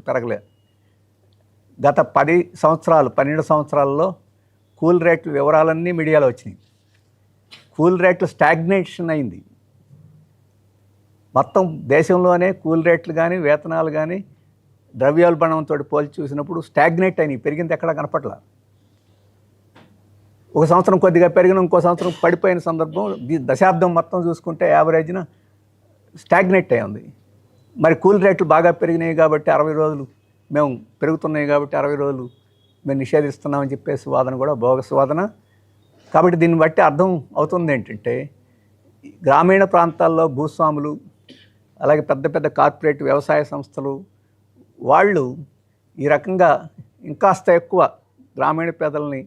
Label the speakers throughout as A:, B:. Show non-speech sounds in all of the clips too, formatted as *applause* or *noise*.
A: పెరగలే. గత పది సంవత్సరాలు పన్నెండు సంవత్సరాల్లో కూల్ రేట్ల వివరాలన్నీ మీడియాలో వచ్చినాయి. కూల్ రేట్లు స్టాగ్నేషన్ అయింది. మొత్తం దేశంలోనే కూల్ రేట్లు కానీ వేతనాలు కానీ ద్రవ్యోల్బణంతో పోల్చి చూసినప్పుడు స్టాగ్నేట్ అయినాయి. పెరిగింది ఎక్కడా కనపట్ల ఒక సంవత్సరం కొద్దిగా పెరిగిన ఇంకో సంవత్సరం పడిపోయిన సందర్భం దశాబ్దం మొత్తం చూసుకుంటే యావరేజ్న స్టాగ్నేట్ అయి ఉంది. మరి కూలి రేట్లు బాగా పెరిగినాయి కాబట్టి అరవై రోజులు మేము పెరుగుతున్నాయి కాబట్టి అరవై రోజులు మేము నిషేధిస్తున్నామని చెప్పేసి వాదన కూడా బోగస్ వాదన. కాబట్టి దీన్ని బట్టి అర్థం అవుతుంది ఏంటంటే గ్రామీణ ప్రాంతాల్లో భూస్వాములు అలాగే పెద్ద పెద్ద కార్పొరేట్ వ్యవసాయ సంస్థలు వాళ్ళు ఈ రకంగా ఇంకాస్త ఎక్కువ గ్రామీణ పేదల్ని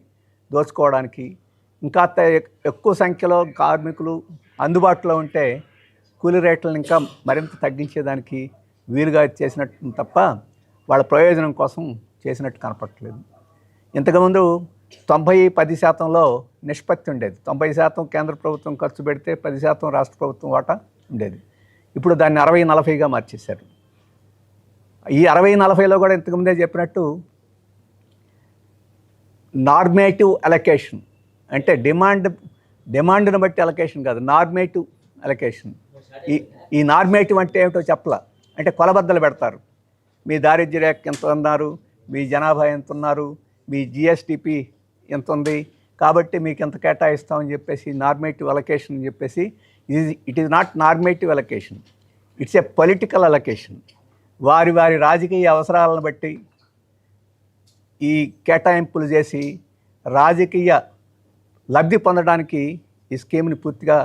A: దోచుకోవడానికి ఇంకాస్త ఎక్కువ సంఖ్యలో కార్మికులు అందుబాటులో ఉంటే కూలీ రేట్లను ఇంకా మరింత తగ్గించేదానికి వీలుగా చేసినట్టు తప్ప వాళ్ళ ప్రయోజనం కోసం చేసినట్టు కనపడట్లేదు. ఇంతకుముందు తొంభై పది శాతంలో నిష్పత్తి ఉండేది. తొంభై శాతం కేంద్ర ప్రభుత్వం ఖర్చు పెడితే పది శాతం రాష్ట్ర ప్రభుత్వం వాటా ఉండేది. ఇప్పుడు దాన్ని అరవై నలభైగా మార్చేశారు. ఈ అరవై నలభైలో కూడా ఇంతకుముందే చెప్పినట్టు నార్మేటివ్ అలొకేషన్ అంటే డిమాండ్ డిమాండ్ని బట్టి అలొకేషన్ కాదు నార్మేటివ్ అలొకేషన్. ఈ ఈ నార్మేటివ్ అంటే ఏమిటో చెప్పలా. అంటే కొలబద్దలు పెడతారు. మీ దారిద్ర్య రేఖ ఎంత ఉన్నారు మీ జనాభా ఎంత ఉన్నారు? మీ జిఎస్టిపి ఎంత ఉంది? కాబట్టి మీకు ఎంత కేటాయిస్తామని చెప్పేసి నార్మేటివ్ అలొకేషన్ అని చెప్పేసి ఇది it is not normative allocation it's a political allocation వారి వారి రాజకీయ అవసరాలను బట్టి ఈ కేటాయింపులు చేసి రాజకీయ లబ్ధి పొందడానికి ఈ స్కీమ్ని పూర్తిగా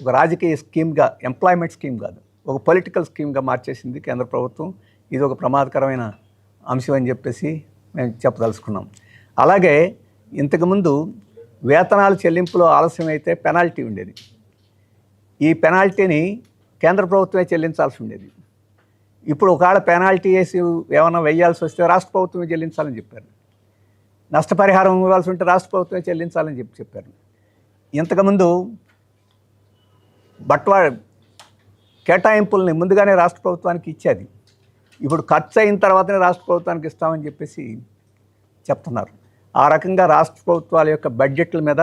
A: ఒక రాజకీయ స్కీమ్గా ఎంప్లాయ్మెంట్ స్కీమ్ కాదు. ఒక పొలిటికల్ స్కీమ్గా మార్చేసింది కేంద్ర ప్రభుత్వం. ఇది ఒక ప్రమాదకరమైన అంశం అని చెప్పేసి మేము చెప్పదలుచుకున్నాం. అలాగే ఇంతకుముందు వేతనాలు చెల్లింపులో ఆలస్యం అయితే పెనాల్టీ ఉండేది. ఈ పెనాల్టీని కేంద్ర ప్రభుత్వమే చెల్లించాల్సి ఉండేది. ఇప్పుడు ఒకవేళ పెనాల్టీ వేసి ఏమైనా వేయాల్సి వస్తే రాష్ట్ర ప్రభుత్వమే చెల్లించాలని చెప్పారు. నష్టపరిహారం ఇవ్వాల్సి ఉంటే రాష్ట్ర ప్రభుత్వమే చెల్లించాలని చెప్పి చెప్పారు. ఇంతకుముందు బట్వా కేటాయింపుల్ని ముందుగానే రాష్ట్ర ప్రభుత్వానికి ఇచ్చేది. ఇప్పుడు ఖర్చు అయిన తర్వాతనే రాష్ట్ర ప్రభుత్వానికి ఇస్తామని చెప్పేసి చెప్తున్నారు. ఆ రకంగా రాష్ట్ర ప్రభుత్వాల యొక్క బడ్జెట్ల మీద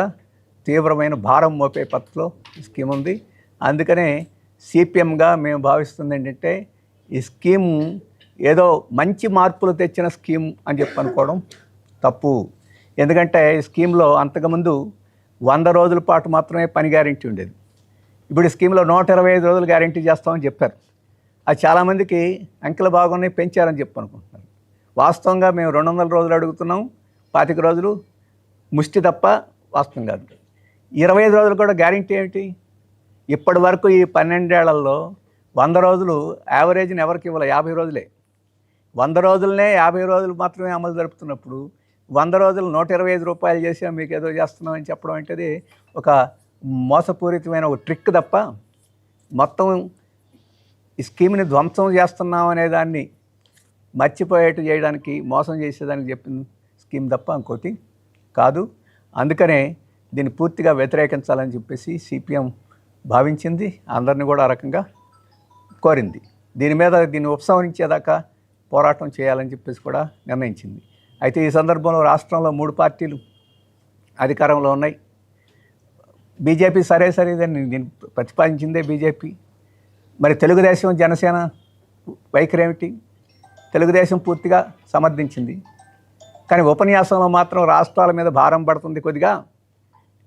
A: తీవ్రమైన భారం మోపే పద్ధతిలో ఈ స్కీమ్ ఉంది. అందుకనే సిపిఎంగా మేము భావిస్తుంది ఏంటంటే ఈ స్కీమ్ ఏదో మంచి మార్పులు తెచ్చిన స్కీమ్ అని చెప్పి అనుకోవడం తప్పు. ఎందుకంటే ఈ స్కీమ్లో అంతకుముందు వంద రోజుల పాటు మాత్రమే పని గ్యారెంటీ ఉండేది. ఇప్పుడు ఈ స్కీమ్లో నూట ఇరవై ఐదు రోజులు గ్యారంటీ చేస్తామని చెప్పారు. అది చాలామందికి అంకెలు బాగున్నాయి పెంచారని చెప్పి అనుకుంటున్నారు వాస్తవంగా మేము రెండు వందల రోజులు అడుగుతున్నాం. పాతిక రోజులు ముష్టి తప్ప వాస్తవం కాదు. ఇరవై ఐదు రోజులు కూడా గ్యారెంటీ ఏమిటి? ఇప్పటి వరకు ఈ పన్నెండేళ్ళలో వంద రోజులు యావరేజ్ని ఎవరికి ఇవ్వాలి? యాభై రోజులే. వంద రోజులనే యాభై రోజులు మాత్రమే అమలు జరుపుతున్నప్పుడు వంద రోజులు నూట ఇరవై ఐదు రూపాయలు చేసి మీకు ఏదో చేస్తున్నామని చెప్పడం అంటే ఒక మోసపూరితమైన ఒక ట్రిక్ తప్ప మొత్తం ఈ స్కీమ్ని ధ్వంసం చేస్తున్నాం అనే దాన్ని మర్చిపోయేట్టు చేయడానికి మోసం చేసేదానికి చెప్పిన స్కీమ్ తప్ప ఇంకోటి కాదు. అందుకనే దీన్ని పూర్తిగా వ్యతిరేకించాలని చెప్పేసి సిపిఎం భావించింది. అందరిని కూడా ఆ రకంగా కోరింది. దీని మీద దీన్ని ఉపసంహరించేదాకా పోరాటం చేయాలని చెప్పేసి కూడా నిర్ణయించింది. అయితే ఈ సందర్భంలో రాష్ట్రంలో మూడు పార్టీలు అధికారంలో ఉన్నాయి. బీజేపీ సరే సరే దాన్ని దీన్ని ప్రతిపాదించిందే బీజేపీ. మరి తెలుగుదేశం జనసేన వైఖరి ఏమిటి తెలుగుదేశం పూర్తిగా సమర్థించింది. కానీ ఉపన్యాసంలో మాత్రం రాష్ట్రాల మీద భారం పడుతుంది కొద్దిగా.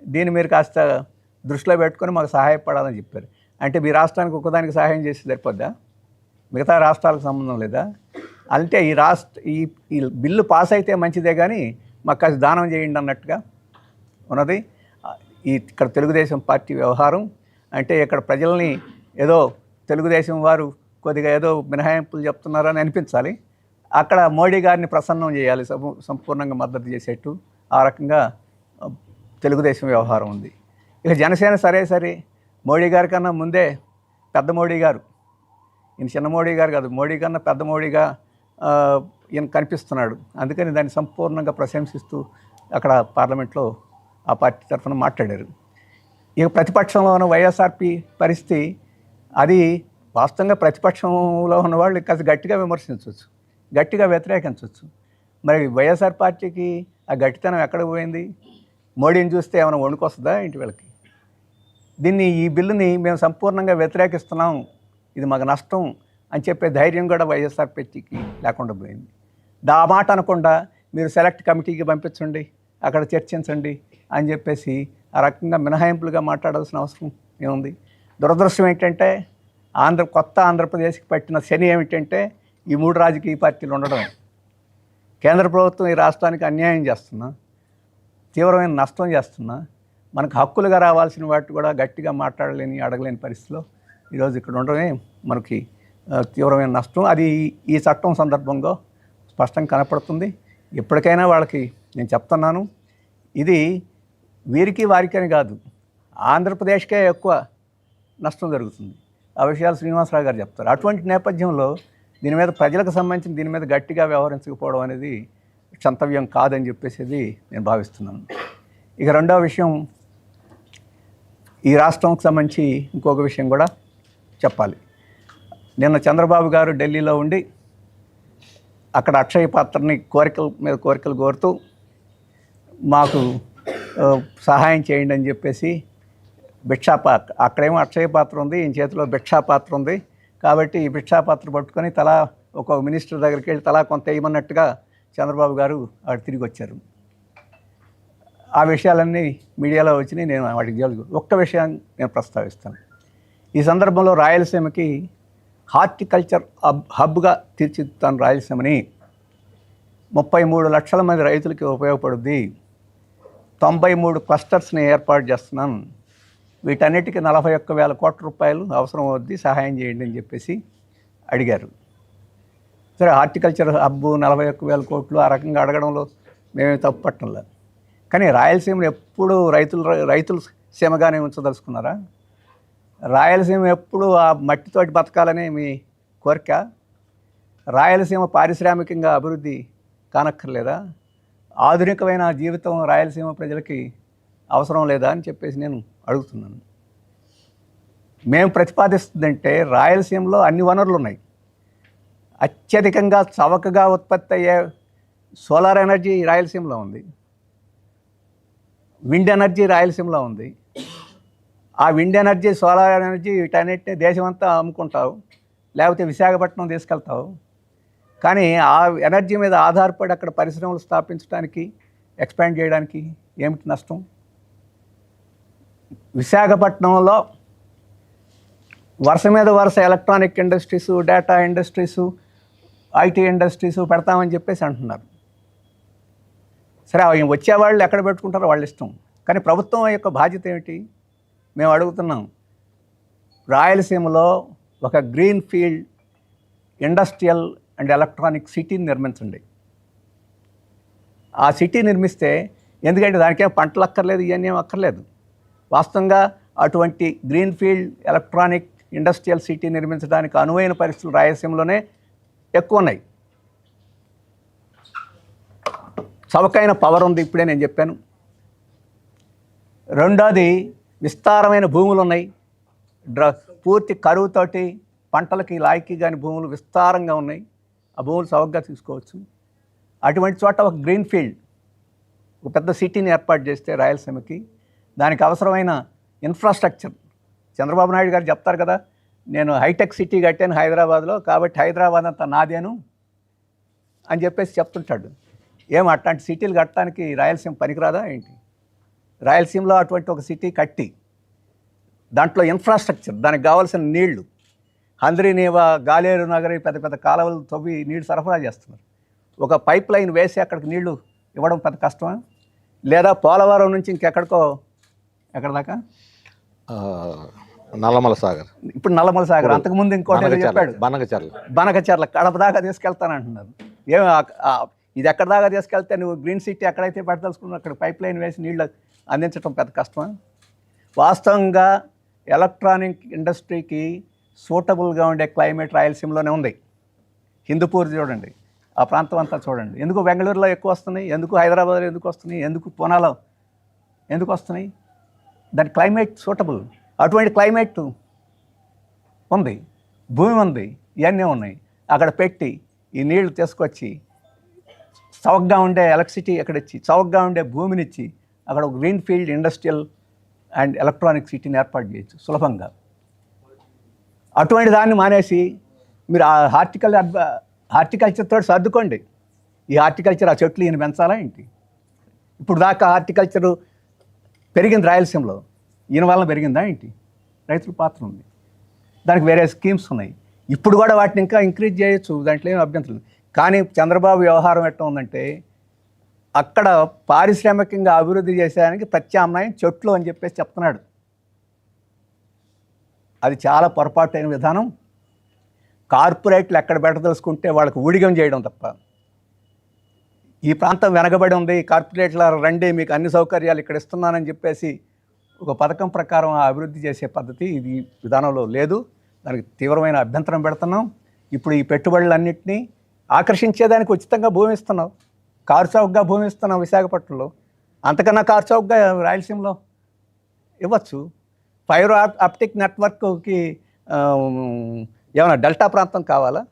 A: దీన్ని మీరు కాస్త దృష్టిలో పెట్టుకొని మాకు సహాయపడాలని చెప్పారు. అంటే మీ రాష్ట్రానికి ఒకదానికి సహాయం చేసి సరిపోద్దా? మిగతా రాష్ట్రాలకు సంబంధం లేదా? అంటే ఈ రాష్ట్ర ఈ ఈ బిల్లు పాస్ అయితే మంచిదే కానీ మాకు కాస్త దానం చేయండి అన్నట్టుగా ఉన్నది. ఈ ఇక్కడ తెలుగుదేశం పార్టీ వ్యవహారం అంటే ఇక్కడ ప్రజల్ని ఏదో తెలుగుదేశం వారు కొద్దిగా ఏదో మినహాయింపులు చెప్తున్నారని అనిపించాలి. అక్కడ మోడీ గారిని ప్రసన్నం చేయాలి సంపూర్ణంగా మద్దతు చేసేట్టు ఆ రకంగా తెలుగుదేశం వ్యవహారం ఉంది. ఇక జనసేన సరే సరే మోడీ గారి కన్నా ముందే పెద్ద మోడీ గారు. ఈయన చిన్న మోడీ గారు కాదు మోడీ కన్నా పెద్ద మోడీగా ఈయన కనిపిస్తున్నాడు. అందుకని దాన్ని సంపూర్ణంగా ప్రశంసిస్తూ అక్కడ పార్లమెంట్లో ఆ పార్టీ తరఫున మాట్లాడారు. ఇక ప్రతిపక్షంలో ఉన్న వైఎస్ఆర్పి పరిస్థితి అది వాస్తవంగా ప్రతిపక్షంలో ఉన్న వాళ్ళు కాస్త గట్టిగా విమర్శించవచ్చు గట్టిగా వ్యతిరేకించవచ్చు. మరి వైఎస్ఆర్ పార్టీకి ఆ గట్టితనం ఎక్కడ పోయింది? మోడీని చూస్తే ఏమైనా వణుకొస్తుందా ఇంటి వీళ్ళకి? దీన్ని ఈ బిల్లుని మేము సంపూర్ణంగా వ్యతిరేకిస్తున్నాం ఇది మాకు నష్టం అని చెప్పే ధైర్యం కూడా వైఎస్ఆర్ పార్టీకి లేకుండా పోయింది. దా ఆ మాట అనకుండా మీరు సెలెక్ట్ కమిటీకి పంపించండి. అక్కడ చర్చించండి అని చెప్పేసి ఆ రకంగా మినహాయింపులుగా మాట్లాడాల్సిన అవసరం ఏముంది? దురదృష్టం ఏంటంటే ఆంధ్ర కొత్త ఆంధ్రప్రదేశ్కి పట్టిన శని ఏమిటంటే ఈ మూడు రాజకీయ పార్టీలు ఉండడం కేంద్ర ప్రభుత్వం ఈ రాష్ట్రానికి అన్యాయం చేస్తున్నా తీవ్రమైన నష్టం చేస్తున్నా మనకు హక్కులుగా రావాల్సిన వాటి కూడా గట్టిగా మాట్లాడలేని అడగలేని పరిస్థితిలో ఈరోజు ఇక్కడ ఉండడమే మనకి తీవ్రమైన నష్టం. అది ఈ- ఈ చట్టం సందర్భంగా స్పష్టంగా కనపడుతుంది. ఎప్పటికైనా వాళ్ళకి నేను చెప్తున్నాను. ఇది వీరికి వారికి అని కాదు ఆంధ్రప్రదేశ్కే ఎక్కువ నష్టం జరుగుతుంది. ఆ విషయాలు శ్రీనివాసరావు గారు చెప్తారు. అటువంటి నేపథ్యంలో దీని మీద ప్రజలకు సంబంధించిన దీని మీద గట్టిగా వ్యవహరించకపోవడం అనేది క్షంతవ్యం కాదని చెప్పేసి నేను భావిస్తున్నాను. ఇక రెండవ విషయం ఈ రాష్ట్రంకి సంబంధించి ఇంకొక విషయం కూడా చెప్పాలి. నిన్న చంద్రబాబు గారు ఢిల్లీలో ఉండి అక్కడ అక్షయ పాత్రని కోరికల మీద కోరికలు కోరుతూ మాకు సహాయం చేయండి అని చెప్పేసి భిక్షాపాత్ర అక్కడేమో అక్షయ పాత్ర ఉంది ఈయన చేతిలో భిక్షా పాత్ర ఉంది. కాబట్టి ఈ భిక్షాపాత్ర పట్టుకొని తలా ఒక మినిస్టర్ దగ్గరికి వెళ్ళి తలా కొంత వేయమన్నట్టుగా చంద్రబాబు గారు ఆవిడ తిరిగి వచ్చారు. ఆ విషయాలన్నీ మీడియాలో వచ్చినాయి నేను వాటికి జోలు ఒక్క విషయాన్ని నేను ప్రస్తావిస్తాను. ఈ సందర్భంలో రాయలసీమకి హార్టికల్చర్ హబ్ హబ్గా తీర్చిదిద్దుతాను రాయలసీమని. ముప్పై మూడు లక్షల మంది రైతులకి ఉపయోగపడుద్ది తొంభై మూడు క్లస్టర్స్ని ఏర్పాటు చేస్తున్నాను. వీటన్నిటికీ నలభై ఒక్క వేల కోట్ల రూపాయలు అవసరం అవుద్ది సహాయం చేయండి అని చెప్పేసి అడిగారు. సరే హార్టికల్చర్ హబ్బు నలభై ఒక్క వేల కోట్లు ఆ రకంగా అడగడంలో మేమే తప్పు కానీ రాయలసీమను ఎప్పుడు రైతులు రైతుల సీమగానే ఉంచదలుచుకున్నారా? రాయలసీమ ఎప్పుడు ఆ మట్టితోటి బతకాలనే మీ కోరిక? రాయలసీమ పారిశ్రామికంగా అభివృద్ధి కానక్కర్లేదా? ఆధునికమైన జీవితం రాయలసీమ ప్రజలకి అవసరం లేదా అని చెప్పేసి నేను అడుగుతున్నాను. మేము ప్రతిపాదిస్తుందంటే రాయలసీమలో అన్ని వనరులు ఉన్నాయి. అత్యధికంగా చవకగా ఉత్పత్తి అయ్యే సోలార్ ఎనర్జీ రాయలసీమలో ఉంది. విండ్ ఎనర్జీ రాయలసీమలో ఉంది. ఆ విండ్ ఎనర్జీ సోలార్ ఎనర్జీ వీటన్నిటిని దేశమంతా అమ్ముకుంటావు. లేకపోతే విశాఖపట్నం తీసుకెళ్తావు. కానీ ఆ ఎనర్జీ మీద ఆధారపడి అక్కడ పరిశ్రమలు స్థాపించడానికి ఎక్స్పాండ్ చేయడానికి ఏమిటి నష్టం? విశాఖపట్నంలో వరుస మీద వరుస electronic industries data industries IT industries పెడతామని చెప్పేసి అంటున్నారు. సరే అవి వచ్చేవాళ్ళు ఎక్కడ పెట్టుకుంటారో వాళ్ళ ఇష్టం. కానీ ప్రభుత్వం యొక్క బాధ్యత ఏమిటి? మేము అడుగుతున్నాం. రాయలసీమలో ఒక green field industrial and electronic సిటీని నిర్మించండి. ఆ సిటీ నిర్మిస్తే ఎందుకంటే దానికేం పంటలు అక్కర్లేదు ఇవన్నీ ఏం అక్కర్లేదు. వాస్తవంగా అటువంటి green field electronic industrial city నిర్మించడానికి అనువైన పరిస్థితులు రాయలసీమలోనే ఎక్కువ ఉన్నాయి. చవకైన పవర్ ఉంది ఇప్పుడే నేను చెప్పాను. రెండోది విస్తారమైన భూములు ఉన్నాయి. డ్ర పూర్తి కరువుతోటి పంటలకి లాయకి కాని భూములు విస్తారంగా ఉన్నాయి. ఆ భూములు సవగ్గా తీసుకోవచ్చు. అటువంటి చోట ఒక గ్రీన్ ఫీల్డ్ ఒక పెద్ద సిటీని ఏర్పాటు చేస్తే రాయలసీమకి దానికి అవసరమైన ఇన్ఫ్రాస్ట్రక్చర్. చంద్రబాబు నాయుడు గారు చెప్తారు కదా నేను హైటెక్ సిటీ కట్టాను హైదరాబాద్లో కాబట్టి హైదరాబాద్ అంతా నాదేను అని చెప్పేసి చెప్తుంటాడు. ఏం అట్లాంటి సిటీలు కట్టడానికి రాయలసీమ పనికిరాదా ఏంటి? రాయలసీమలో అటువంటి ఒక సిటీ కట్టి దాంట్లో ఇన్ఫ్రాస్ట్రక్చర్ దానికి కావాల్సిన నీళ్ళు హంద్రీనేవా గాలేరు నగరి పెద్ద పెద్ద కాలువలు తవ్వి నీళ్ళు సరఫరా చేస్తున్నారు. ఒక పైప్ లైన్ వేసి అక్కడికి నీళ్ళు ఇవ్వడం పెద్ద కష్టమా? లేదా పోలవరం నుంచి ఇంకెక్కడికో ఎక్కడ దాకా?
B: నల్లమల సాగర్.
A: ఇప్పుడు నల్లమల సాగర్. అంతకుముందు ఇంకోటి చెప్పాడు.
B: బనగచర్ల
A: బనకచర్ల కడప దాకా తీసుకెళ్తానంటున్నారు ఏమి ఇది ఎక్కడ దాకా తీసుకెళ్తే నువ్వు గ్రీన్ సిటీ ఎక్కడైతే పెట్టదలుచుకున్నావు అక్కడ పైప్ లైన్ వేసి నీళ్ళు అందించడం పెద్ద కష్టమా? వాస్తవంగా ఎలక్ట్రానిక్ ఇండస్ట్రీకి సూటబుల్గా ఉండే క్లైమేట్ రాయలసీమలోనే ఉంది. హిందూపూర్ చూడండి ఆ ప్రాంతం అంతా చూడండి. ఎందుకు బెంగళూరులో ఎక్కువ వస్తున్నాయి? ఎందుకు హైదరాబాద్లో ఎందుకు వస్తున్నాయి? ఎందుకు పూనాలో ఎందుకు వస్తున్నాయి? దాని క్లైమేట్ సూటబుల్. అటువంటి క్లైమేట్ ఉంది భూమి ఉంది ఇవన్నీ ఉన్నాయి. అక్కడ పెట్టి ఈ నీళ్ళు తీసుకొచ్చి చౌకగా ఉండే ఎలక్ట్రిసిటీ అక్కడ ఇచ్చి చౌకగా ఉండే భూమినిచ్చి అక్కడ ఒక green field industrial and electronic సిటీని ఏర్పాటు చేయొచ్చు సులభంగా. అటువంటి దాన్ని మానేసి మీరు ఆ హార్టికల్ హార్టికల్చర్తో సర్దుకోండి. ఈ హార్టికల్చర్ ఆ చెట్లు ఈయన పెంచాలా ఏంటి? ఇప్పుడు దాకా హార్టికల్చరు పెరిగింది రాయలసీమలో. ఈయన వలన పెరిగిందా ఏంటి? రైతుల పాత్ర ఉంది. దానికి వేరే స్కీమ్స్ ఉన్నాయి. ఇప్పుడు కూడా వాటిని ఇంకా ఇంక్రీజ్ చేయొచ్చు. దాంట్లో ఏం అభ్యంతరం కానీ చంద్రబాబు వ్యవహారం ఎట్లా ఉందంటే అక్కడ పారిశ్రామికంగా అభివృద్ధి చేసేదానికి ప్రత్యామ్నాయం చెట్లు అని చెప్పేసి చెప్తున్నాడు. అది చాలా పొరపాటైన విధానం. కార్పొరేట్లు ఎక్కడ పెట్టదలుచుకుంటే వాళ్ళకి ఊడిగం చేయడం తప్ప. ఈ ప్రాంతం వెనకబడి ఉంది. కార్పొరేట్ల రండి మీకు అన్ని సౌకర్యాలు ఇక్కడ ఇస్తున్నానని చెప్పేసి ఒక పథకం ప్రకారం ఆ అభివృద్ధి చేసే పద్ధతి ఇది విధానంలో లేదు. దానికి తీవ్రమైన అభ్యంతరం పెడుతున్నాం. ఇప్పుడు ఈ పెట్టుబడులన్నింటినీ ఆకర్షించేదానికి ఉచితంగా భూమి ఇస్తున్నాం. కారు చౌకగా భూమి ఇస్తున్నాం విశాఖపట్నంలో. అంతకన్నా కారు చౌకగా రాయలసీమలో ఇవ్వచ్చు. ఫైబర్ ఆప్ ఆప్టిక్ నెట్వర్క్కి ఏమైనా డెల్టా ప్రాంతం కావాలా?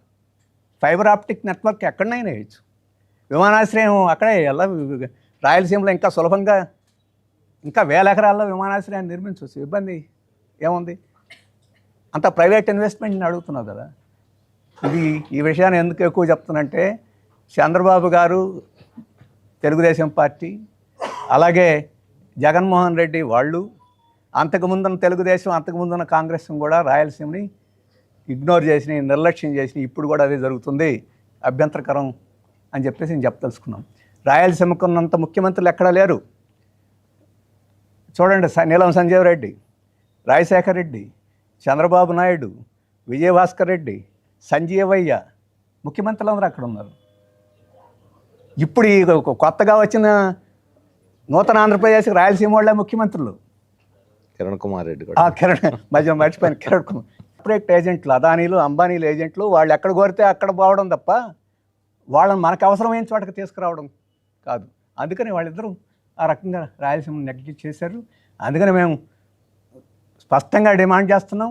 A: ఫైబర్ ఆప్టిక్ నెట్వర్క్ ఎక్కడనైనా వేయచ్చు. విమానాశ్రయం అక్కడే ఎలా రాయలసీమలో ఇంకా సులభంగా ఇంకా వేల ఎకరాల్లో విమానాశ్రయాన్ని నిర్మించవచ్చు. ఇబ్బంది ఏముంది? అంత ప్రైవేట్ ఇన్వెస్ట్మెంట్ని అడుగుతున్నావు కదా. ఇది ఈ విషయాన్ని ఎందుకు ఎక్కువ చెప్తున్నంటే చంద్రబాబు గారు తెలుగుదేశం పార్టీ అలాగే జగన్మోహన్ రెడ్డి వాళ్ళు అంతకుముందున్న తెలుగుదేశం అంతకుముందున్న కాంగ్రెస్ కూడా రాయలసీమని ఇగ్నోర్ చేసిన నిర్లక్ష్యం చేసిన ఇప్పుడు కూడా అదే జరుగుతుంది. అభ్యంతరకరం అని చెప్పేసి నేను చెప్పదలుచుకున్నాం. రాయలసీమకు ఉన్నంత ముఖ్యమంత్రులు ఎక్కడా లేరు? చూడండి స- నీలం సంజీవ్ రెడ్డి రాజశేఖర్ రెడ్డి చంద్రబాబు నాయుడు విజయభాస్కర్ రెడ్డి సంజీవయ్య ముఖ్యమంత్రులు అందరూ అక్కడ ఉన్నారు. ఇప్పుడు ఈ కొత్తగా వచ్చిన నూతన ఆంధ్రప్రదేశ్కి రాయలసీమ వాళ్ళే ముఖ్యమంత్రులు.
B: కిరణ్ కుమార్ రెడ్డి కూడా.
A: కిరణ్ మధ్య మర్చిపోయిన. కిరణ్ కుమార్. కార్పొరేట్ ఏజెంట్లు అదానీలు అంబానీలు ఏజెంట్లు వాళ్ళు ఎక్కడ కోరితే అక్కడ పోవడం తప్ప వాళ్ళని మనకు అవసరమైన చోటకి తీసుకురావడం కాదు. అందుకని వాళ్ళిద్దరూ ఆ రకంగా రాయలసీమ నెగ్లెక్ట్ చేశారు. అందుకని మేము స్పష్టంగా డిమాండ్ చేస్తున్నాం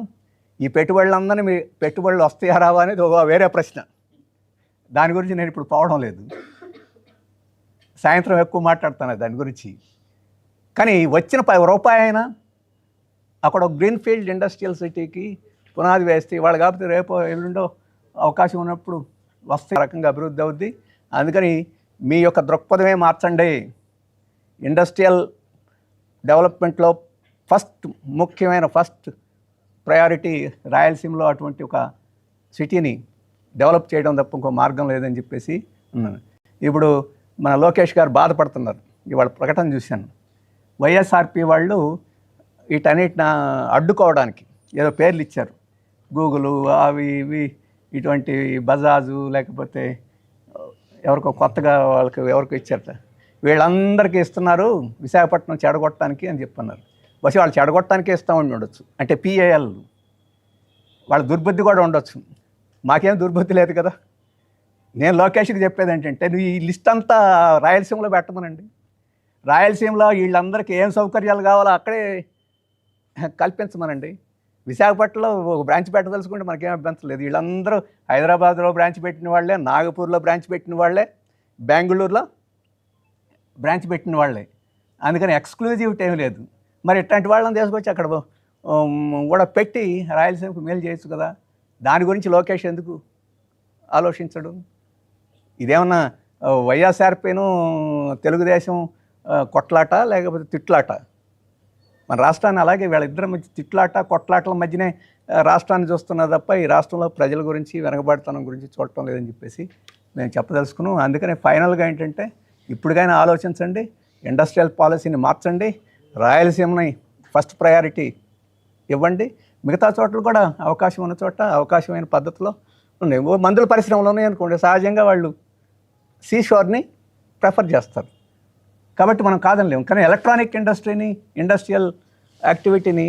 A: ఈ పెట్టుబడులందరినీ మీ పెట్టుబడులు వస్తాయా రావా అనేది ఒక వేరే ప్రశ్న. దాని గురించి నేను ఇప్పుడు పోవడం లేదు. సాయంత్రం ఎక్కువ మాట్లాడుతాను దాని గురించి. కానీ వచ్చిన ప రూపాయి అయినా అక్కడ ఒక గ్రీన్ ఫీల్డ్ ఇండస్ట్రియల్ సిటీకి పునాది వేస్తే వాళ్ళు కాకపోతే రేపు ఎల్లుండో అవకాశం ఉన్నప్పుడు వస్తే రకంగా అభివృద్ధి అవుద్ది. అందుకని మీ యొక్క దృక్పథమే మార్చండి. ఇండస్ట్రియల్ డెవలప్మెంట్లో ఫస్ట్ ముఖ్యమైన ఫస్ట్ ప్రయారిటీ రాయలసీమలో అటువంటి ఒక సిటీని డెవలప్ చేయడం తప్ప ఇంకో మార్గం లేదని చెప్పేసి ఉన్నాను ఇప్పుడు మన లోకేష్ గారు బాధపడుతున్నారు. ఇవాళ ప్రకటన చూశాను. వైఎస్ఆర్పి వాళ్ళు వీటన్నిటిని అడ్డుకోవడానికి ఏదో పేర్లు ఇచ్చారు. గూగుల్ అవి ఇవి ఇటువంటి బజాజు లేకపోతే ఎవరికో కొత్తగా వాళ్ళకి ఎవరికో ఇచ్చారట. వీళ్ళందరికీ ఇస్తున్నారు విశాఖపట్నం చెడగొట్టడానికి అని చెప్పన్నారు. బస్ వాళ్ళు చెడగొట్టడానికే ఇస్తామని ఉండొచ్చు. అంటే పిఏఎల్. వాళ్ళ దుర్బుద్ధి కూడా ఉండొచ్చు. మాకేం దుర్బుద్ధి లేదు కదా. నేను లోకేష్కి చెప్పేది ఏంటంటే నువ్వు ఈ లిస్ట్ అంతా రాయలసీమలో పెట్టమనండి. రాయలసీమలో వీళ్ళందరికీ ఏం సౌకర్యాలు కావాలో అక్కడే కల్పించమనండి. విశాఖపట్నంలో ఒక బ్రాంచ్ పెట్టదలుచుకుంటే మనకేం అభ్యంతరం లేదు. వీళ్ళందరూ హైదరాబాద్లో బ్రాంచ్ పెట్టిన వాళ్ళే నాగపూర్లో బ్రాంచ్ పెట్టిన వాళ్ళే బెంగళూరులో బ్రాంచ్ పెట్టిన వాళ్ళే. అందుకని ఎక్స్క్లూజివిటీ ఏమీ లేదు. మరి ఇట్లాంటి వాళ్ళని తీసుకొచ్చి అక్కడ కూడా పెట్టి రాయలసీమకు మేలు చేయొచ్చు కదా. దాని గురించి లోకేష్ ఎందుకు ఆలోచించడు? ఇదేమన్నా వైఎస్ఆర్పీను తెలుగుదేశం కొట్లాట లేకపోతే తిట్లాట? మన రాష్ట్రాన్ని అలాగే వీళ్ళిద్దరి మధ్య తిట్లాట కొట్లాటల మధ్యనే రాష్ట్రాన్ని చూస్తున్నా తప్ప ఈ రాష్ట్రంలో ప్రజల గురించి వెనకబడతనం గురించి చూడటం లేదని చెప్పేసి నేను చెప్పదలుచుకున్నాను. అందుకనే ఫైనల్గా ఏంటంటే ఇప్పటికైనా ఆలోచించండి. ఇండస్ట్రియల్ పాలసీని మార్చండి. రాయలసీమని ఫస్ట్ ప్రయారిటీ ఇవ్వండి. మిగతా చోట్ల కూడా అవకాశం ఉన్న చోట అవకాశమైన పద్ధతిలో ఉన్నాయి మందుల పరిశ్రమలు అనుకోండి సహజంగా వాళ్ళు సీషోర్ని ప్రిఫర్ చేస్తారు. కాబట్టి మనం కాదనలేము కానీ ఎలక్ట్రానిక్ ఇండస్ట్రీని ఇండస్ట్రియల్ యాక్టివిటీని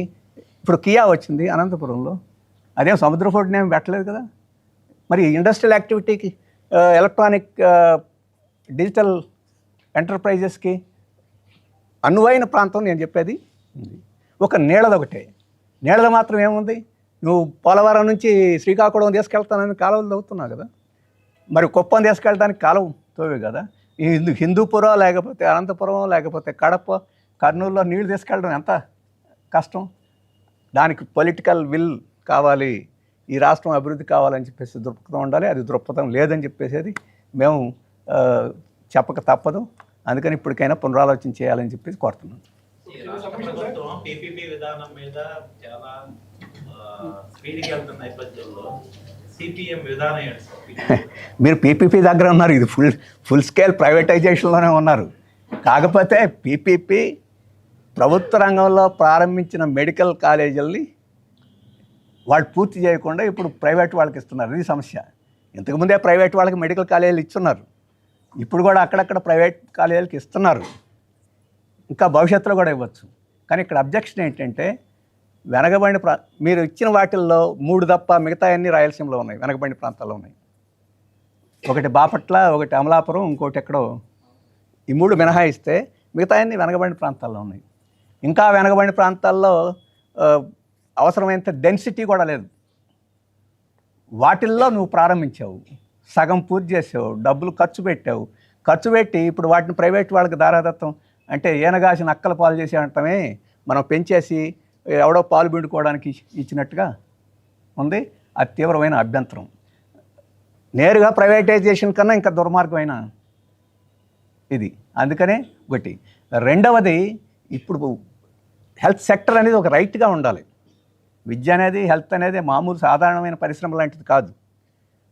A: ఇప్పుడు కియా వచ్చింది అనంతపురంలో. అదేం సముద్ర ఏం పెట్టలేదు కదా? మరి ఇండస్ట్రియల్ యాక్టివిటీకి ఎలక్ట్రానిక్ డిజిటల్ ఎంటర్ప్రైజెస్కి అనువైన ప్రాంతం నేను చెప్పేది ఒక నీళ్ళది ఒకటే. నీళ్ళది మాత్రం ఏముంది? నువ్వు పోలవరం నుంచి శ్రీకాకుళం తీసుకెళ్తానని కాలువలు తవ్వుతున్నావు కదా. మరి కుప్పం తీసుకెళ్ళడానికి కాలం తోవే కదా. హిందూ హిందూపురం లేకపోతే అనంతపురం లేకపోతే కడప కర్నూలులో నీళ్ళు తీసుకెళ్ళడం ఎంత కష్టం? దానికి పొలిటికల్ విల్ కావాలి ఈ రాష్ట్రం అభివృద్ధి కావాలని చెప్పేసి దృక్పథం ఉండాలి. అది దృక్పథం లేదని చెప్పేసి మేము చెప్పక తప్పదు. అందుకని ఇప్పటికైనా పునరాలోచన చేయాలని చెప్పేసి కోరుతున్నాం
C: విధానం మీద చాలా స్పీడ్కి వెళ్తున్న నేపథ్యంలో *laughs*
A: మీరు పీపీపీ దగ్గర ఉన్నారు. ఇది ఫుల్ ఫుల్ స్కేల్ ప్రైవేటైజేషన్లోనే ఉన్నారు. కాకపోతే పీపీపీ ప్రభుత్వ రంగంలో ప్రారంభించిన మెడికల్ కాలేజీల్ని వాళ్ళు పూర్తి చేయకుండా ఇప్పుడు ప్రైవేట్ వాళ్ళకి ఇస్తున్నారు. ఇది సమస్య. ఇంతకుముందే ప్రైవేట్ వాళ్ళకి మెడికల్ కాలేజీలు ఇస్తున్నారు ఇప్పుడు కూడా అక్కడక్కడ ప్రైవేట్ కాలేజీలకి ఇస్తున్నారు. ఇంకా భవిష్యత్తులో కూడా ఇవ్వచ్చు. కానీ ఇక్కడ అబ్జెక్షన్ ఏంటంటే వెనకబడిన ప్రా మీరు ఇచ్చిన వాటిల్లో మూడు తప్ప మిగతా అన్ని రాయలసీమలో ఉన్నాయి వెనకబడిన ప్రాంతాల్లో ఉన్నాయి. ఒకటి బాపట్ల ఒకటి అమలాపురం ఇంకోటి ఎక్కడో. ఈ మూడు మినహాయిస్తే మిగతా అన్ని వెనకబడిన ప్రాంతాల్లో ఉన్నాయి. ఇంకా వెనకబడిన ప్రాంతాల్లో అవసరమైనంత డెన్సిటీ కూడా లేదు. వాటిల్లో నువ్వు ప్రారంభించావు సగం పూర్తి చేసావు డబ్బులు ఖర్చు పెట్టావు. ఖర్చు పెట్టి ఇప్పుడు వాటిని ప్రైవేట్ వాళ్ళకి దారాదత్తం అంటే ఏనగాసిన అక్కల పాలు చేసే అంటమే మనం పెంచేసి ఎవడో పాలు పిండుకోవడానికి ఇచ్చినట్టుగా ఉంది. అది తీవ్రమైన అభ్యంతరం. నేరుగా ప్రైవేటైజేషన్ కన్నా ఇంకా దుర్మార్గమైన ఇది. అందుకనే ఒకటి. రెండవది ఇప్పుడు హెల్త్ సెక్టర్ అనేది ఒక రైట్గా ఉండాలి. విద్య అనేది హెల్త్ అనేది మామూలు సాధారణమైన పరిశ్రమ లాంటిది కాదు.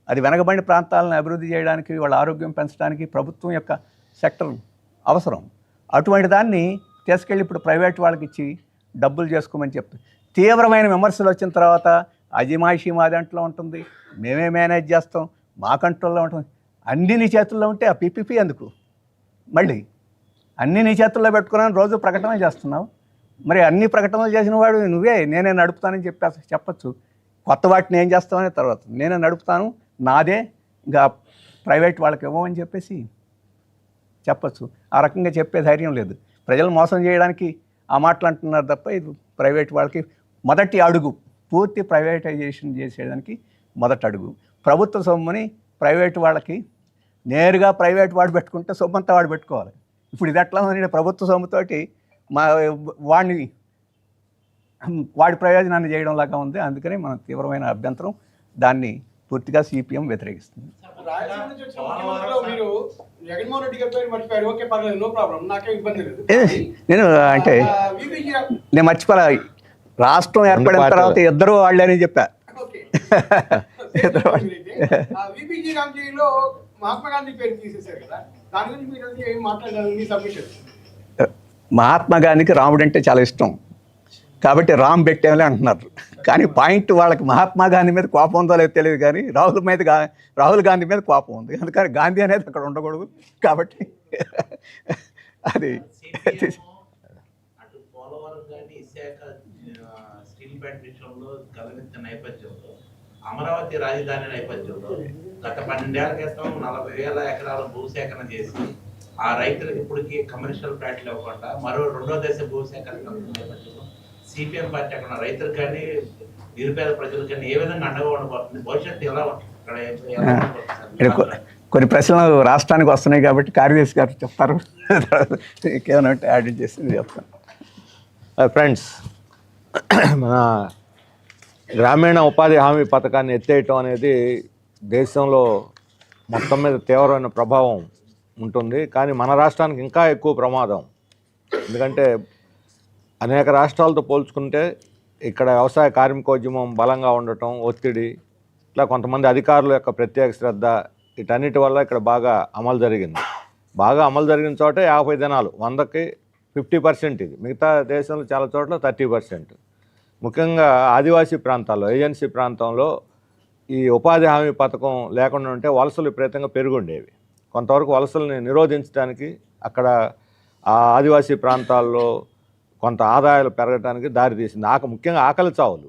A: అది వెనకబడిన ప్రాంతాలను అభివృద్ధి చేయడానికి వాళ్ళ ఆరోగ్యం పెంచడానికి ప్రభుత్వం యొక్క సెక్టర్ అవసరం. అటువంటి దాన్ని తీసుకెళ్ళి ఇప్పుడు ప్రైవేట్ వాళ్ళకి ఇచ్చి డబ్బులు చేసుకోమని చెప్తుంది తీవ్రమైన విమర్శలు వచ్చిన తర్వాత అజమాయిషి మా దాంట్లో ఉంటుంది మేమే మేనేజ్ చేస్తాం మా కంట్రోల్లో ఉంటుంది. అన్ని నీ చేతుల్లో ఉంటే ఆ పీపీపీ ఎందుకు? మళ్ళీ అన్ని నీ చేతుల్లో పెట్టుకున్నాను రోజు ప్రకటన చేస్తున్నావు. మరి అన్ని ప్రకటనలు చేసిన వాడు నువ్వే నేనే నడుపుతానని చెప్పేసి చెప్పచ్చు. కొత్త వాటిని ఏం చేస్తామనే తర్వాత నేనే నడుపుతాను నాదే ఇంకా ప్రైవేట్ వాళ్ళకి ఇవ్వమని చెప్పేసి చెప్పచ్చు. ఆ రకంగా చెప్పే ధైర్యం లేదు. ప్రజలు మోసం చేయడానికి ఆ మాటలు అంటున్నారు తప్ప ఇది ప్రైవేట్ వాళ్ళకి మొదటి అడుగు. పూర్తి ప్రైవేటైజేషన్ చేసేదానికి మొదటి అడుగు. ప్రభుత్వ సొమ్ముని ప్రైవేట్ వాళ్ళకి నేరుగా ప్రైవేట్ వాడు పెట్టుకుంటే సొమ్మంతా వాడు పెట్టుకోవాలి. ఇప్పుడు ఇది ఎట్లా ఉంది ప్రభుత్వ సొమ్ముతోటి మా వాడిని వాడి ప్రయోజనాన్ని చేయడం లాగా ఉంది. అందుకని మన తీవ్రమైన అభ్యంతరం దాన్ని పూర్తిగా సిపిఎం వ్యతిరేకిస్తుంది.
D: రాయలసీమ నుంచి వచ్చిన ముఖ్యమంత్రిలో మీరు జగన్మోహన్ రెడ్డి గారి పేరు మర్చిపోయారు ఓకే పర్లేదు నో ప్రాబ్లం. నాకేం ఇబ్బంది లేదు.
A: ఏ, నేను అంటే నేను మర్చిపోలే. రాష్ట్రం ఏర్పడిన. తర్వాత ఇద్దరు వాళ్ళే అని చెప్పా. *laughs*
D: రామ్జీలో మహాత్మా గాంధీ పేరు తీసేశారు కదా. దాని గురించి మీరు అసలు ఏం మాట్లాడారు? మీ సబ్మిషన్.
A: మహాత్మా గాంధీకి రాముడు అంటే చాలా ఇష్టం. కాబట్టి రామ్ పెట్టేమలే అంటున్నారు. కానీ పాయింట్ వాళ్ళకి మహాత్మా గాంధీ మీద కోపం ఉందో లేదో తెలియదు కానీ రాహుల్ మీద గా- రాహుల్ గాంధీ మీద కోపం ఉంది. అందుకని గాంధీ అనేది అక్కడ ఉండకూడదు కాబట్టి *laughs* అది
C: అమరావతి రాజధాని నేపథ్యంలో గత పన్నెండేళ్ళ క్రితం నలభై వేల ఎకరాల భూసేకరణ చేసి ఆ రైతులకు ఇప్పటికీ కమర్షియల్ ప్లాట్లు ఇవ్వకుండా మరో రెండో దశ భూసేకరణ నేపథ్యంలో సిపిఎం పార్టీ అక్కడ రైతులకు కానీ నిరుపేద ప్రజలకు కానీ ఏ విధంగా అండగా ఉండబోతుంది? భవిష్యత్తు ఎలా ఉంటుంది?
A: కొన్ని ప్రశ్నలు రాష్ట్రానికి వస్తున్నాయి కాబట్టి కార్యదర్శి గారు చెప్తారు. ఇంకేమైనా యాడ్ చేసి నేను చెప్తాను.
B: ఫ్రెండ్స్ మన గ్రామీణ ఉపాధి హామీ పథకాన్ని ఎత్తేయటం అనేది దేశంలో మొత్తం మీద తీవ్రమైన ప్రభావం ఉంటుంది. కానీ మన రాష్ట్రానికి ఇంకా ఎక్కువ ప్రమాదం. ఎందుకంటే అనేక రాష్ట్రాలతో పోల్చుకుంటే ఇక్కడ వ్యవసాయ కార్మికోద్యమం బలంగా ఉండటం ఒత్తిడి ఇట్లా కొంతమంది అధికారుల యొక్క ప్రత్యేక శ్రద్ధ వీటన్నిటి వల్ల ఇక్కడ బాగా అమలు జరిగింది. బాగా అమలు జరిగిన చోట యాభై దినాలు వందకి ఫిఫ్టీ పర్సెంట్ ఇది. మిగతా దేశంలో చాలా చోట్ల థర్టీ పర్సెంట్. ముఖ్యంగా ఆదివాసీ ప్రాంతాల్లో ఏజెన్సీ ప్రాంతంలో ఈ ఉపాధి హామీ పథకం లేకుండా ఉంటే వలసలు విపరీతంగా పెరుగుండేవి. కొంతవరకు వలసల్ని నిరోధించడానికి అక్కడ ఆ ఆదివాసీ ప్రాంతాల్లో కొంత ఆదాయాలు పెరగడానికి దారితీసింది ఆక ముఖ్యంగా ఆకలి చావులు.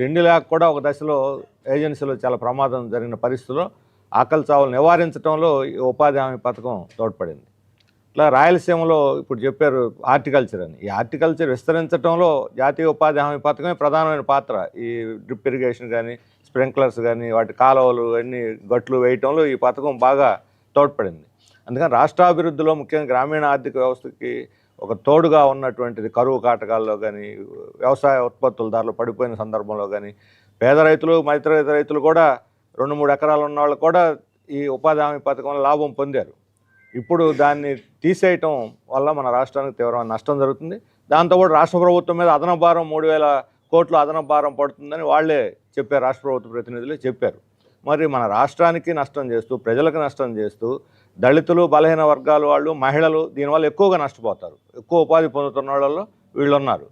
B: తిండి లేక కూడా ఒక దశలో ఏజెన్సీలో చాలా ప్రమాదం జరిగిన పరిస్థితిలో ఆకలి చావులు నివారించడంలో ఈ ఉపాధి హామీ పథకం తోడ్పడింది. ఇట్లా రాయలసీమలో ఇప్పుడు చెప్పారు హార్టికల్చర్ అని. ఈ హార్టికల్చర్ విస్తరించడంలో జాతీయ ఉపాధి హామీ పథకమే ప్రధానమైన పాత్ర. ఈ డ్రిప్ ఇరిగేషన్ కానీ స్ప్రింక్లర్స్ కానీ వాటి కాలువలు అన్ని గట్లు వేయటంలో ఈ పథకం బాగా తోడ్పడింది. అందుకని రాష్ట్రాభివృద్ధిలో ముఖ్యంగా గ్రామీణ ఆర్థిక వ్యవస్థకి ఒక తోడుగా ఉన్నటువంటిది కరువు కాటకాల్లో కానీ వ్యవసాయ ఉత్పత్తుల ధరలు పడిపోయిన సందర్భంలో కానీ పేద రైతులు మధ్యతరగతి రైతులు కూడా రెండు మూడు ఎకరాలు ఉన్న వాళ్ళు కూడా ఈ ఉపాధి హామీ పథకంలో లాభం పొందారు. ఇప్పుడు దాన్ని తీసేయటం వల్ల మన రాష్ట్రానికి తీవ్రమైన నష్టం జరుగుతుంది. దాంతోపాటు రాష్ట్ర ప్రభుత్వం మీద అదనపు భారం మూడు వేల కోట్లు అదనపు భారం పడుతుందని వాళ్ళే చెప్పారు రాష్ట్ర ప్రభుత్వ ప్రతినిధులే చెప్పారు. మరి మన రాష్ట్రానికి నష్టం చేస్తూ ప్రజలకు నష్టం చేస్తూ దళితులు బలహీన వర్గాల వాళ్ళు మహిళలు దీనివల్ల ఎక్కువగా నష్టపోతారు. ఎక్కువ ఉపాధి పొందుతున్న వాళ్ళలో వీళ్ళు ఉన్నారు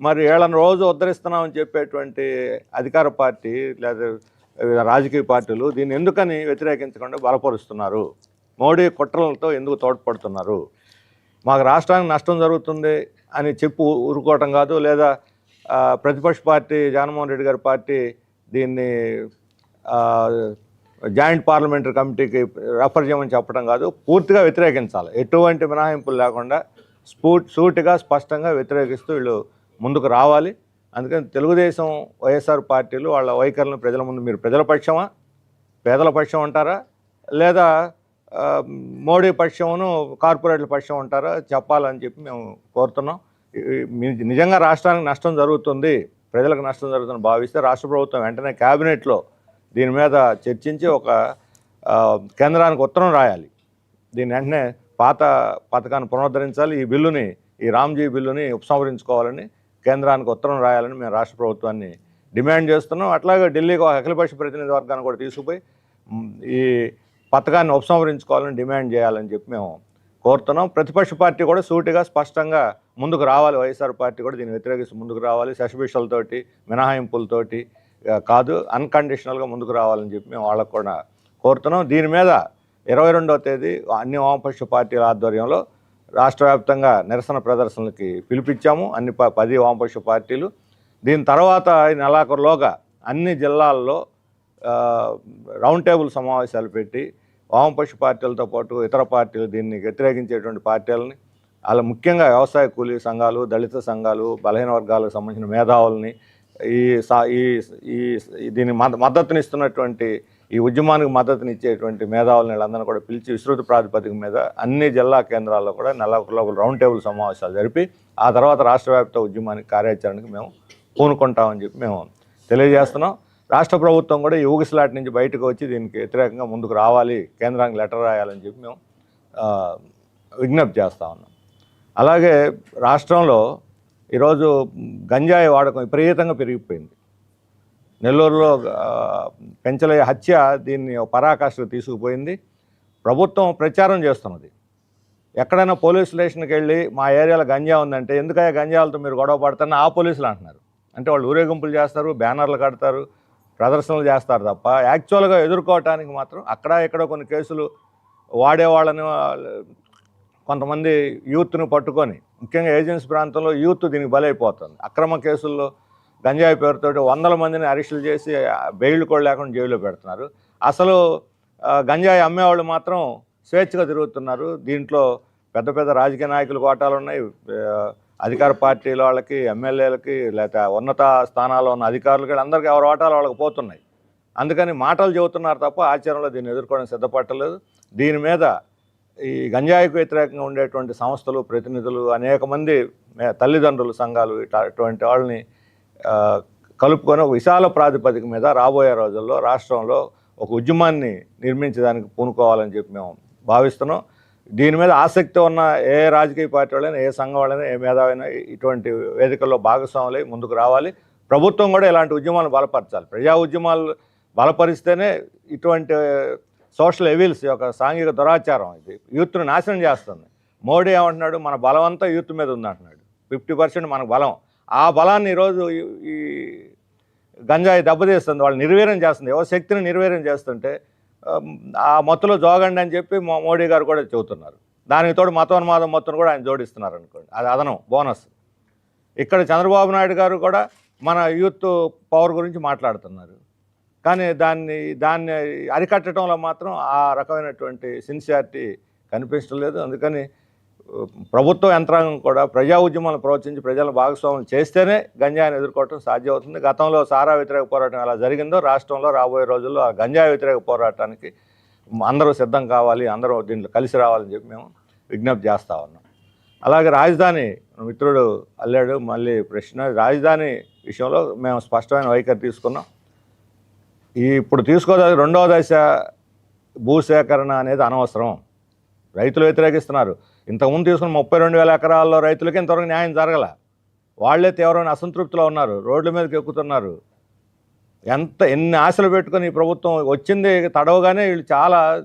B: మరి వీళ్ళని రోజు ఉద్ధరిస్తున్నామని చెప్పేటువంటి అధికార పార్టీ లేదా రాజకీయ పార్టీలు దీన్ని ఎందుకని వ్యతిరేకించకుండా బలపరుస్తున్నారు? మోడీ కుట్రలతో ఎందుకు తోడ్పడుతున్నారు? మాకు రాష్ట్రానికి నష్టం జరుగుతుంది అని చెప్పు ఊరుకోవటం కాదు లేదా ప్రతిపక్ష పార్టీ జగన్మోహన్ రెడ్డి గారి పార్టీ దీన్ని జాయింట్ పార్లమెంటరీ కమిటీకి రెఫర్ చేయమని చెప్పడం కాదు పూర్తిగా వ్యతిరేకించాలి. ఎటువంటి మినహాయింపులు లేకుండా స్ఫూ సూటిగా స్పష్టంగా వ్యతిరేకిస్తూ వీళ్ళు ముందుకు రావాలి. అందుకని తెలుగుదేశం వైఎస్ఆర్ పార్టీలు వాళ్ళ వైఖరులను ప్రజల ముందు మీరు ప్రజల పక్షమా? పేదల పక్షం ఉంటారా లేదా మోడీ పక్షమును కార్పొరేట్ల పక్షం ఉంటారా చెప్పాలని చెప్పి మేము కోరుతున్నాం. మీ- నిజంగా రాష్ట్రానికి నష్టం జరుగుతుంది ప్రజలకు నష్టం జరుగుతుందని భావిస్తే రాష్ట్ర ప్రభుత్వం వెంటనే క్యాబినెట్లో దీని మీద చర్చించి ఒక కేంద్రానికి ఉత్తరం రాయాలి. దీని వెంటనే పాత పథకాన్ని పునరుద్ధరించాలి. ఈ బిల్లుని ఈ రామ్జీ బిల్లుని ఉపసంహరించుకోవాలని కేంద్రానికి ఉత్తరం రాయాలని మేము రాష్ట్ర ప్రభుత్వాన్ని డిమాండ్ చేస్తున్నాం. అట్లాగే ఢిల్లీకి ఒక అఖిలపక్ష ప్రతినిధి వర్గాన్ని కూడా తీసుకుపోయి ఈ పథకాన్ని ఉపసంహరించుకోవాలని డిమాండ్ చేయాలని చెప్పి మేము కోరుతున్నాం. ప్రతిపక్ష పార్టీ కూడా సూటిగా స్పష్టంగా ముందుకు రావాలి. వైఎస్ఆర్ పార్టీ కూడా దీన్ని వ్యతిరేకిస్తూ ముందుకు రావాలి. శశభిషలతోటి మినహాయింపులతోటి కాదు అన్కండిషనల్గా ముందుకు రావాలని చెప్పి మేము వాళ్ళకు కూడా కోరుతున్నాం. దీని మీద ఇరవై రెండవ తేదీ అన్ని వామపక్ష పార్టీల ఆధ్వర్యంలో రాష్ట్ర వ్యాప్తంగా నిరసన ప్రదర్శనలకి పిలిపించాము. అన్ని ప- పది వామపక్ష పార్టీలు. దీని తర్వాత నెలాఖరులోగా అన్ని జిల్లాల్లో రౌండ్ టేబుల్ సమావేశాలు పెట్టి వామపక్ష పార్టీలతో పాటు ఇతర పార్టీలు దీన్ని వ్యతిరేకించేటువంటి పార్టీలని అలా ముఖ్యంగా వ్యవసాయ కూలీ సంఘాలు దళిత సంఘాలు బలహీన వర్గాలకు సంబంధించిన మేధావుల్ని ఈ సా ఈ ఈ దీని మద్ద మద్దతునిస్తున్నటువంటి ఈ ఉద్యమానికి మద్దతునిచ్చేటువంటి మేధావులను వీళ్ళందరినీ కూడా పిలిచి విస్తృత ప్రాతిపదిక మీద అన్ని జిల్లా కేంద్రాల్లో కూడా నెలకొకలో రౌండ్ టేబుల్ సమావేశాలు జరిపి ఆ తర్వాత రాష్ట్ర వ్యాప్త ఉద్యమానికి కార్యాచరణకి మేము పూనుకుంటామని చెప్పి మేము తెలియజేస్తున్నాం. రాష్ట్ర ప్రభుత్వం కూడా ఈ ఊగిసలాట్ నుంచి బయటకు వచ్చి దీనికి వ్యతిరేకంగా ముందుకు రావాలి కేంద్రానికి లెటర్ రాయాలని చెప్పి మేము విజ్ఞప్తి చేస్తా ఉన్నాం. అలాగే రాష్ట్రంలో ఈరోజు గంజాయి వాడకం విపరీతంగా పెరిగిపోయింది. నెల్లూరులో పెంచలయ్య హత్య దీన్ని ఒక పరాకాష్ఠకు తీసుకుపోయింది. ప్రభుత్వం ప్రచారం చేస్తున్నది. ఎక్కడైనా పోలీస్ స్టేషన్కి వెళ్ళి మా ఏరియాలో గంజా ఉందంటే ఎందుకయ్యా గంజాలతో మీరు గొడవ పడతారని ఆ పోలీసులు అంటున్నారు. అంటే వాళ్ళు ఊరేగింపులు చేస్తారు బ్యానర్లు కడతారు ప్రదర్శనలు చేస్తారు తప్ప యాక్చువల్గా ఎదుర్కోవటానికి మాత్రం అక్కడ ఇక్కడ కొన్ని కేసులు వాడేవాళ్ళని కొంతమంది యూత్ను పట్టుకొని ముఖ్యంగా ఏజెన్సీ ప్రాంతంలో యూత్ దీనికి బలైపోతుంది. అక్రమ కేసుల్లో గంజాయి పేరుతోటి వందల మందిని అరెస్టులు చేసి బెయిల్ కూడా లేకుండా జైల్లో పెడుతున్నారు. అసలు గంజాయి అమ్మేవాళ్ళు మాత్రం స్వేచ్ఛగా తిరుగుతున్నారు. దీంట్లో పెద్ద పెద్ద రాజకీయ నాయకులు కోటాలు ఉన్నాయి. అధికార పార్టీల వాళ్ళకి ఎమ్మెల్యేలకి లేకపోతే ఉన్నత స్థానాల్లో ఉన్న అధికారులకి అందరికీ ఎవరి ఓటాలు వాళ్ళకి పోతున్నాయి. అందుకని మాటలు చెబుతున్నారు తప్ప ఆచరణలో దీన్ని ఎదుర్కోవడానికి సిద్ధపట్టలేదు దీని మీద ఈ గంజాయికి వ్యతిరేకంగా ఉండేటువంటి సంస్థలు ప్రతినిధులు అనేక మంది తల్లిదండ్రుల సంఘాలు ఇటువంటి వాళ్ళని కలుపుకొని ఒక విశాల ప్రాతిపదిక మీద రాబోయే రోజుల్లో రాష్ట్రంలో ఒక ఉద్యమాన్ని నిర్మించడానికి పూనుకోవాలని చెప్పి మేము భావిస్తున్నాం. దీని మీద ఆసక్తి ఉన్న ఏ రాజకీయ పార్టీ వాళ్ళైనా ఏ సంఘం వాళ్ళైనా ఏ మేధావైనా ఇటువంటి వేదికల్లో భాగస్వాములై ముందుకు రావాలి. ప్రభుత్వం కూడా ఇలాంటి ఉద్యమాలు బలపరచాలి. ప్రజా ఉద్యమాలు బలపరిస్తేనే ఇటువంటి సోషల్ ఎవిల్స్ యొక్క సాంఘిక దురాచారం ఇది. యూత్ను నాశనం చేస్తుంది. మోడీ ఏమంటున్నాడు? మన బలం అంతా యూత్ మీద ఉంది అంటున్నాడు. ఫిఫ్టీ పర్సెంట్ మనకు బలం. ఆ బలాన్ని ఈరోజు ఈ- గంజాయి దెబ్బతీస్తుంది. వాళ్ళు నిర్వీర్యం చేస్తుంది. ఎవరి శక్తిని నిర్వీర్యం చేస్తుంటే ఆ మత్తులో జోగండి అని చెప్పి మోడీ గారు కూడా చెబుతున్నారు. దానికి తోడు మతోన్మాదం మొత్తం కూడా ఆయన జోడిస్తున్నారు అనుకోండి. అది అదనం. బోనస్. ఇక్కడ చంద్రబాబు నాయుడు గారు కూడా మన యూత్ పవర్ గురించి మాట్లాడుతున్నారు. కానీ దాన్ని దాన్ని అరికట్టడంలో మాత్రం ఆ రకమైనటువంటి సిన్సియారిటీ కనిపించడం లేదు. అందుకని ప్రభుత్వ యంత్రాంగం కూడా ప్రజా ఉద్యమాలను ప్రోత్సహించి ప్రజలను భాగస్వామ్యం చేస్తేనే గంజాయిని ఎదుర్కోవటం సాధ్యమవుతుంది. గతంలో సారా వ్యతిరేక పోరాటం ఎలా జరిగిందో రాష్ట్రంలో రాబోయే రోజుల్లో ఆ గంజాయి వ్యతిరేక పోరాటానికి అందరూ సిద్ధం కావాలి అందరూ దీంట్లో కలిసి రావాలని చెప్పి మేము విజ్ఞప్తి చేస్తూ ఉన్నాం. అలాగే రాజధాని మిత్రుడు అల్లాడు మళ్ళీ ప్రశ్న రాజధాని విషయంలో మేము స్పష్టమైన వైఖరి తీసుకున్నాం. ఈ ఇప్పుడు తీసుకోదగ్గ రెండవ దశ భూసేకరణ అనేది అనవసరం. రైతులు వ్యతిరేకిస్తున్నారు. ఇంతకుముందు తీసుకున్న ముప్పై రెండు వేల ఎకరాల్లో రైతులకి ఇంతవరకు న్యాయం జరగల. వాళ్ళే తీవ్రమైన అసంతృప్తిలో ఉన్నారు. రోడ్ల మీదకి ఎక్కుతున్నారు. ఎంత ఎన్ని ఆశలు పెట్టుకొని ఈ ప్రభుత్వం వచ్చింది తడవగానే వీళ్ళు చాలా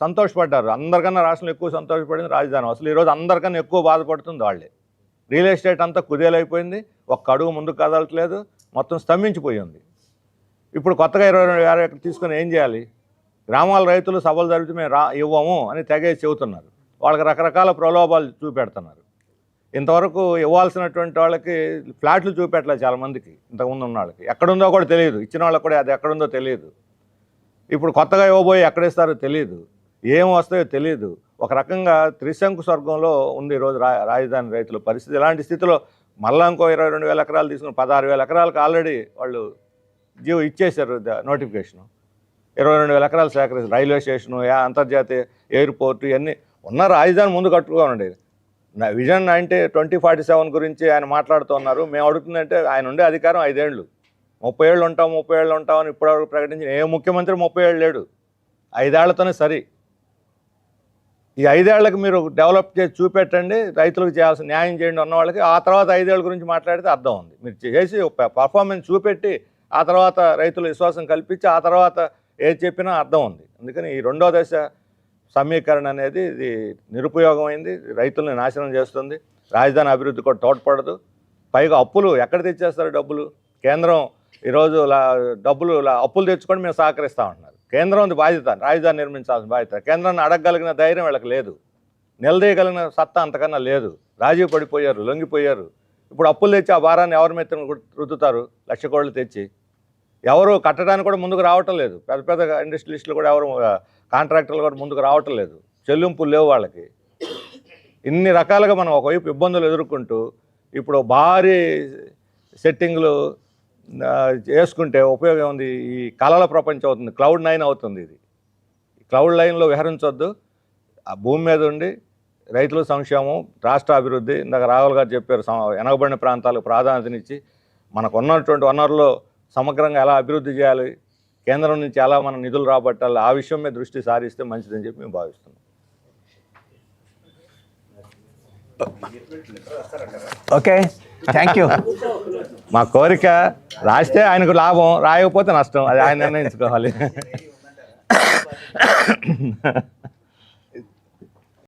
B: సంతోషపడ్డారు. అందరికన్నా రాష్ట్రంలో ఎక్కువ సంతోషపడింది రాజధాని. అసలు ఈరోజు అందరికన్నా ఎక్కువ బాధపడుతుంది వాళ్ళే. రియల్ ఎస్టేట్ అంతా కుదేలైపోయింది. ఒక్క అడుగు ముందుకు కదలట్లేదు. మొత్తం స్తంభించిపోయింది. ఇప్పుడు కొత్తగా ఇరవై రెండు వేల ఎకరాలు తీసుకొని ఏం చేయాలి? గ్రామాల రైతులు సభలు జరిపితే మేము రా ఇవ్వము అని తెగేసి చెబుతున్నారు. వాళ్ళకి రకరకాల ప్రలోభాలు చూపెడుతున్నారు. ఇంతవరకు ఇవ్వాల్సినటువంటి వాళ్ళకి ఫ్లాట్లు చూపెట్టలేదు చాలా మందికి ఇంతకుముందు ఉన్న వాళ్ళకి. ఎక్కడుందో కూడా తెలియదు. ఇచ్చిన వాళ్ళకి కూడా అది ఎక్కడుందో తెలియదు. ఇప్పుడు కొత్తగా ఇవ్వబోయి ఎక్కడిస్తారో తెలియదు. ఏం వస్తాయో తెలియదు. ఒక రకంగా త్రిశంకు స్వర్గంలో ఉంది ఈరోజు రా రాజధాని రైతుల పరిస్థితి. ఇలాంటి స్థితిలో మళ్ళా ఇంకో ఇరవై రెండు వేల ఎకరాలు తీసుకుని పదహారు వేల ఎకరాలకు ఆల్రెడీ వాళ్ళు జీవో ఇచ్చేశారు నోటిఫికేషను. ఇరవై రెండు వేల ఎకరాలు సేకరించి రైల్వే స్టేషను యా- అంతర్జాతీయ ఎయిర్పోర్ట్ ఇవన్నీ ఉన్న రాజధాని ముందు కట్టుకోనండి నా విజన్ అంటే ట్వంటీ ఫార్టీ సెవెన్ గురించి ఆయన మాట్లాడుతున్నారు మేము అడుగుతుందంటే ఆయన ఉండే అధికారం ఐదేళ్ళు. ముప్పై ఏళ్ళు ఉంటాం ముప్పై ఏళ్ళు ఉంటామని ఇప్పటివరకు ప్రకటించిన ఏ ముఖ్యమంత్రి ముప్పై ఏళ్ళు లేడు. ఐదేళ్ళతోనే సరి. ఈ ఐదేళ్ళకు మీరు డెవలప్ చేసి చూపెట్టండి రైతులకు చేయాల్సిన న్యాయం చేయండి ఉన్న వాళ్ళకి ఆ తర్వాత ఐదేళ్ళ గురించి మాట్లాడితే అర్థం ఉంది. మీరు చేసి పర్ఫార్మెన్స్ చూపెట్టి ఆ తర్వాత రైతుల విశ్వాసం కల్పించి ఆ తర్వాత ఏది చెప్పినా అర్థం ఉంది. అందుకని ఈ రెండో దశ సమీకరణ అనేది ఇది నిరుపయోగమైంది రైతుల్ని నాశనం చేస్తుంది రాజధాని అభివృద్ధి కూడా తోడ్పడదు. పైగా అప్పులు ఎక్కడ తెచ్చేస్తారు డబ్బులు? కేంద్రం ఈరోజు లా డబ్బులు అప్పులు తెచ్చుకొని మేము సహకరిస్తా ఉంటున్నారు. కేంద్రం బాధ్యత రాజధాని నిర్మించాల్సిన బాధ్యత. కేంద్రాన్ని అడగగలిగిన ధైర్యం వీళ్ళకి లేదు. నిలదీయగలిగిన సత్తా అంతకన్నా లేదు. రాజీ పడిపోయారు లొంగిపోయారు. ఇప్పుడు అప్పులు తెచ్చి ఆ భారాన్ని ఎవరి మీద రుద్దుతారు? లక్ష కోళ్ళు తెచ్చి. ఎవరు కట్టడానికి కూడా ముందుకు రావటం లేదు. పెద్ద పెద్ద ఇండస్ట్రియలిస్టులు కూడా ఎవరు కాంట్రాక్టర్లు కూడా ముందుకు రావటం లేదు. చెల్లింపులు లేవు వాళ్ళకి. ఇన్ని రకాలుగా మనం ఒకవైపు ఇబ్బందులు ఎదుర్కొంటూ ఇప్పుడు భారీ సెట్టింగ్లు చేసుకుంటే ఉపయోగం ఉంది ఈ కళల ప్రపంచం అవుతుంది. క్లౌడ్ నైన్ అవుతుంది ఇది. క్లౌడ్ లైన్లో విహరించొద్దు. ఆ భూమి మీద ఉండి రైతుల సంక్షేమం రాష్ట్ర అభివృద్ధి ఇందాక రాహుల్ గారు చెప్పారు సమ- వెనకబడిన ప్రాంతాలకు ప్రాధాన్యతనిచ్చి మనకు ఉన్నటువంటి వనరులు సమగ్రంగా ఎలా అభివృద్ధి చేయాలి? కేంద్రం నుంచి ఎలా మన నిధులు రాబట్టాలి? ఆ విషయం మీద దృష్టి సారిస్తే మంచిదని చెప్పి మేము భావిస్తున్నాం.
A: ఓకే. Thank you.
B: మా కోరిక రాస్తే ఆయనకు లాభం రాయకపోతే నష్టం. అది ఆయన నిర్ణయించుకోవాలి.